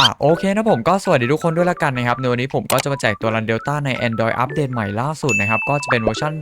อะโอเคนะผมก็สวัสดีทุกคนด้วยละกันนะครับในวันนี้ผมก็จะมาแจกตัวรันเดลต้าใน Android อัปเดตใหม่ล่าสุดนะครับก็จะเป็นเวอร์ชัน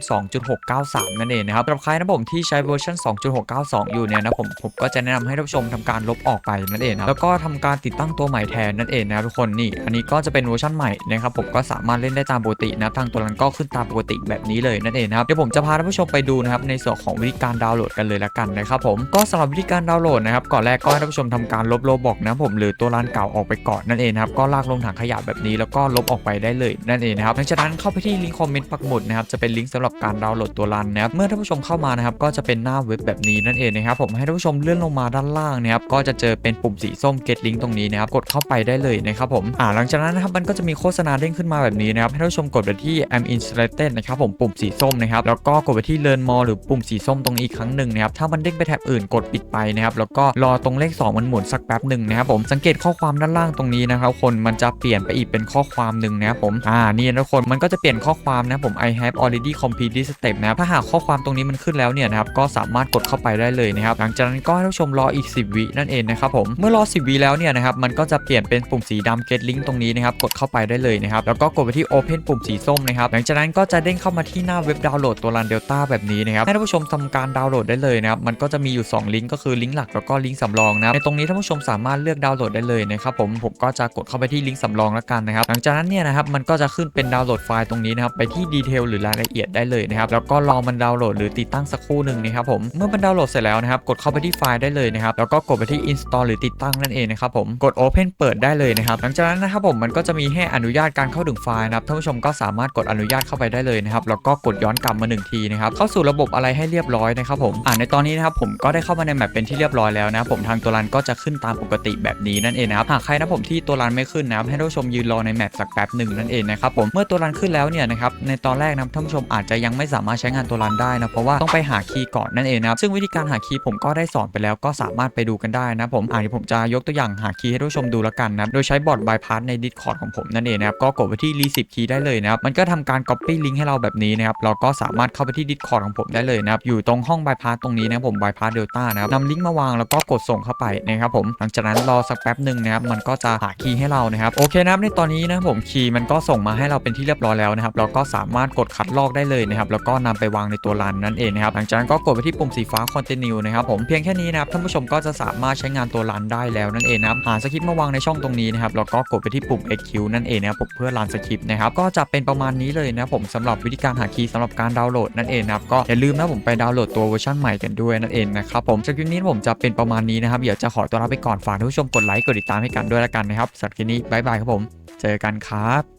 2.693 นั่นเองนะครับสำหรับใครนะผมที่ใช้เวอร์ชัน2.692 อยู่เนี่ยนะผมผมก็จะแนะนำให้ท่านผู้ชมทำการลบออกไปนั่นเองนะแล้วก็ทำการติดตั้งตัวใหม่แทนนั่นเองนะครับทุกคนนี่อันนี้ก็จะเป็นเวอร์ชันใหม่นะครับผมก็สามารถเล่นได้ตามปกตินะทางตัวรันก็ขึ้นตามปกติแบบนี้เลยนั่นเองนะครับเดี๋ยวผมจะพาท่านผู้ชมไปดูนะครับในส่วนของวิธีการดาวน์โหลดกันเลยละกันนะครับผมก็สำหรับวิธีการดาวน์โหลดนะครับก่อนแรกก็ให้ท่านผู้ชมทำการลบโลบอกนะผมหรือตัวรันเก่าออกไปก่อนนั่นเองครับก็ลากลงถังขยะแบบนี้แล้วก็ลบออกไปได้เลยนั่นเองนะครับหลังจากนั้นเข้าไปที่ลิงก์คอมเมนต์ปักหมุดนะครับจะเป็นลิงก์สำหรับการดาวน์โหลดตัวรันนะครับเมื่อท่านผู้ชมเข้ามานะครับก็จะเป็นหน้าเว็บแบบนี้นั่นเองนะครับผมให้ท่านผู้ชมเลื่อนลงมาด้านล่างนะครับก็จะเจอเป็นปุ่มสีส้ม get link ตรงนี้นะครับกดเข้าไปได้เลยนะครับผมอ่าหลังจากนั้นนะครับมันก็จะมีโฆษณาเด้งขึ้นมาแบบนี้นะครับให้ท่านผู้ชมกดไปที่ am installed นะครับผมปุ่มสีส้มนะครับแล้วก็กดไปที่ learn more หรือปุ่มสีส้มตรงนี้อีกครั้งหนึ่งนะครับถ้ามันเด้งไปแถบอื่นกดปิดไปนะครับแล้วก็รอตรงเลข 2 มันหมุนสักแป๊บหนึ่งนะครับผมสังเกตข้อความด้านล่างตรงนี้นะครับคนมันจะเปลี่ยนไปอีกเป็นข้อความหนึ่งนะผมอ่านี่นะคนมันก็จะเปลี่ยนข้อความนะผม I have already complete this step นะถ้าหากข้อความตรงนี้มันขึ้นแล้วเนี่ยนะครับก็สามารถกดเข้าไปได้เลยนะครับหลังจากนั้นก็ให้ท่านผู้ชมรออีก 10 วินั่นเองนะครับผมเมื่อรอ 10 วิแล้วเนี่ยนะครับมันก็จะเปลี่ยนเป็นปุ่มสีดำ get link ตรงนี้นะครับกดเข้าไปได้เลยนะครับแล้วก็กดไปที่ open ปุ่มสีส้มนะครับหลังจากนั้นก็จะเด้งเข้ามาที่หน้าเว็บดาวน์โหลดตัวรันเดลต้าแบบนี้นะครับให้ท่านผู้ชมทำการดาวน์โหลดได้เลยนะครับมันก็จะมีอยู่2ลิงก์ก็คือลิงก์หลักแล้วก็ลิงก์สำรองนะในตรงนี้ท่านผู้ชมสามารถเลือกดาวน์โหลดได้เลยนะครับผมผมก็จะกดเข้าไปที่ลิงก์สำรองแล้วกันนะครับหลังจากนั้นเนี่ยนะครับมันก็จะขึ้นเป็นดาวน์โหลดไฟล์ตรงนี้นะครับไปที่ดีเทลหรือรายละเอียดได้เลยนะครับแล้วก็รอมันดาวน์โหลดหรือติดตั้งสักครู่หนึ่งนะครับผมเมื่อมันดาวน์โหลดเสร็จแล้วนะครับกดเข้าไปที่ไฟล์ได้เลยนะครับแล้วก็กดไปที่ install หรือติดตั้งนั่นเองนะครับผมกด open เปิดได้เลยนะครับหลังจากนั้นนะครับผมมันก็จะมีให้อนุญาตการเข้าถึงไฟล์นะครับท่านผู้ชมก็สามารถกดอนุญาตเข้าไปได้เลยนะครับแล้วก็กดย้อนกลับมาหนึ่งทีนะครับเข้าสู่ระบบอะไรให้เรียบร้อยนะครับผมอ่าในตอนนี้นะครับผมก็ได้เข้ามาในแมปเป็นที่เรียบร้อยแล้วนะครับผมทางตัวรันก็จะขึ้นตามปกติแบบนี้นั่นเองนะครับหากใครนะผมที่ตัวรันไม่ขึ้นนะครับให้ท่านผู้ชมยืนรอในแมปสักแป๊บหนึ่งนั่นเองนะครับผมเมื่อตัวรันขึ้นแล้วเนี่ยนะครับในตอนแรกนะท่านผู้ชมอาจจะยังไม่สามารถใช้งานตัวรันได้นะเพราะว่าต้องไปหาคีย์ก่อนนั่นเองนะครับซึ่งวิธีการหาคีย์ผมก็ได้สอนไปแล้วก็สามารถไปดูกันได้นะผมอ่าเดี๋ยวผมจะยกตัวอย่างหาคีย์ให้ท่านผู้ชมดูแล้วกันนะโดยใช้บอร์ดบายพาสใน Discord ของผมนั่นเองนะครับก็กดไปที่ receipt key ได้เลยนะครับมันก็ทำการ copy link ให้เราแบบนี้นะครับเราก็สามารถเข้าไปที่ Discord ของผมได้เลยนะครับอยู่ตรงห้องบายพาสตรงนี้นะผมบายพาสเดลต้านะครับนำลิงก์มาวางแล้วก็กดส่งเข้าไปนะครับผมหลังจากนั้นรอสักแป๊บหนึ่งนะครับมันก็จะหาคีย์ให้เรานะครับโอเคนะครับในตอนนี้นะผมคีย์มันก็ส่งมาให้เราเป็นที่เรียบร้อยแล้วนะครับเราก็สามารถกดคัดลอกได้เลยนะครับแล้วก็นำไปวางในตัวรันนั่นเองนะครับหลังจากนั้นก็กดไปที่ปุ่มสีฟ้า continue นะครับผมเพียงแค่นี้นะครับท่านผู้ชมก็จะสามารถใช้งานตัวรันได้แล้วนั่นเองนะครับหาสคริปต์มาวางในช่องตรงนี้นะครับแล้วก็กดไปที่ปุ่ม EQ นั่นเองนะครับผมเพื่อรันสคริปต์นะครับก็จะเป็นประมาณนี้เลยนะครับผมสำหรับวิธีการหาคีย์สำหรับการดาวน์โหลดนั่นเองนะครับก็อย่าลืมนะผมไปดาวน์โหลดตัวเวอร์ชันใหม่กันด้วยนั่นเองนะครับผมจากคลิปนี้ผมจะเป็นประมาณนี้นะครับเดี๋ยวจะขอตัวลาไปก่อนฝากท่านผู้ชมกดไลค์กดติดตามให้กันด้วยละกันนะครับสำหรับคลิปนี้บายบายครับผม เจอกันครับ